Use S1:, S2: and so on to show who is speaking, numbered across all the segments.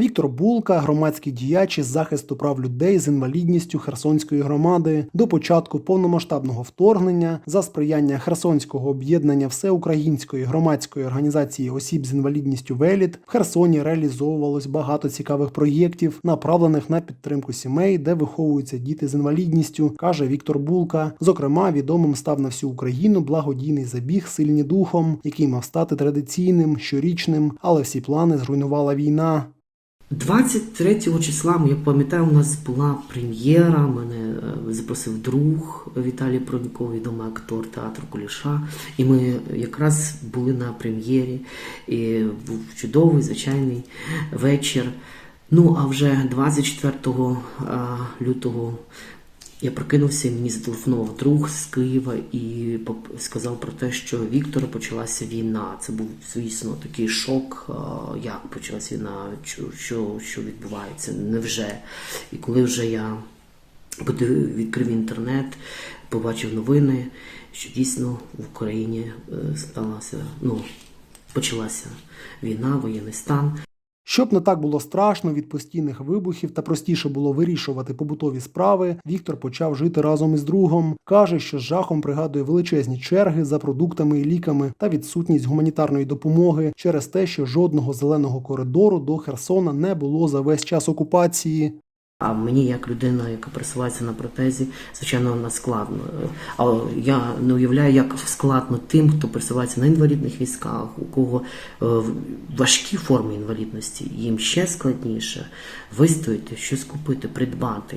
S1: Віктор Булка, громадський діяч із захисту прав людей з інвалідністю Херсонської громади, до початку повномасштабного вторгнення за сприяння Херсонського об'єднання всеукраїнської громадської організації осіб з інвалідністю Веліт в Херсоні реалізовувалось багато цікавих проєктів, направлених на підтримку сімей, де виховуються діти з інвалідністю, каже Віктор Булка. Зокрема, відомим став на всю Україну благодійний забіг Сильні духом, який мав стати традиційним, щорічним, але всі плани зруйнувала війна.
S2: 23 числа, я пам'ятаю, у нас була прем'єра. Мене е, запросив друг Віталій Пронько, відомий актор театру Куліша. І ми якраз були на прем'єрі. І був чудовий, звичайний вечір. Ну, а вже 24 е, лютого я прокинувся і мені зателефонував друг з Києва і сказав про те, що Віктора почалася війна. Це був, звісно, такий шок, як почалася війна, що, що, що відбувається, невже. І коли вже я відкрив інтернет, побачив новини, що дійсно в Україні е, сталася, ну, почалася війна, воєнний стан.
S1: Щоб не так було страшно від постійних вибухів та простіше було вирішувати побутові справи, Віктор почав жити разом із другом. каже, що з жахом пригадує величезні черги за продуктами і ліками та відсутність гуманітарної допомоги через те, що жодного зеленого коридору до Херсона не було за весь час окупації.
S2: А мені, як людина, яка пересувається на протезі, звичайно, вона складно. А я не уявляю, як складно тим, хто пересувається на інвалідних військах, у кого е, важкі форми інвалідності, їм ще складніше вистояти, щось купити, придбати.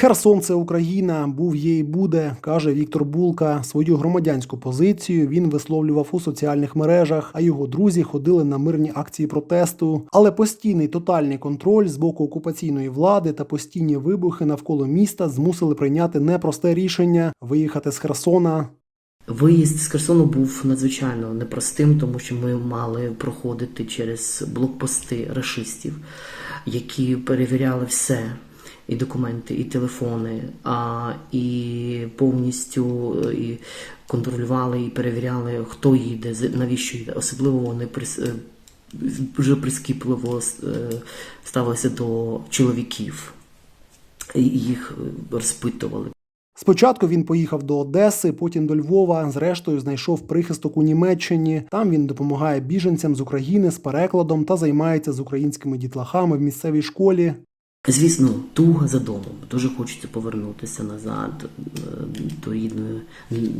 S1: Херсон це Україна, був є і буде, каже Віктор Булка. Свою громадянську позицію він висловлював у соціальних мережах, а його друзі ходили на мирні акції протесту. Але постійний тотальний контроль з боку окупаційної влади та постійні вибухи навколо міста змусили прийняти непросте рішення виїхати з Херсона.
S2: Виїзд з Херсону був надзвичайно непростим, тому що ми мали проходити через блокпости рашистів, які перевіряли все. І документи, і телефони, а і повністю е, і контролювали і перевіряли, хто їде, навіщо їде. Особливо вони е, дуже прискіпливо е, ставилися до чоловіків, і їх розпитували.
S1: Спочатку він поїхав до Одеси, потім до Львова. Зрештою, знайшов прихисток у Німеччині. Там він допомагає біженцям з України з перекладом та займається з українськими дітлахами в місцевій школі.
S2: Звісно, туга за домом. Дуже хочеться повернутися назад е, до рідної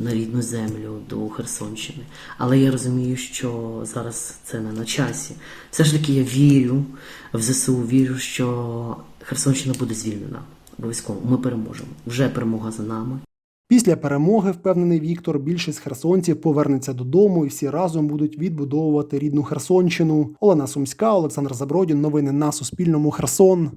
S2: на рідну землю, до Херсонщини. Але я розумію, що зараз це не на часі. Все ж таки я вірю в ЗСУ, вірю, що Херсонщина буде звільнена. Обов'язково ми переможемо. Вже перемога за нами.
S1: Після перемоги, впевнений Віктор, більшість херсонців повернеться додому і всі разом будуть відбудовувати рідну Херсонщину. Олена Сумська, Олександр Забродін. Новини на Суспільному. Херсон.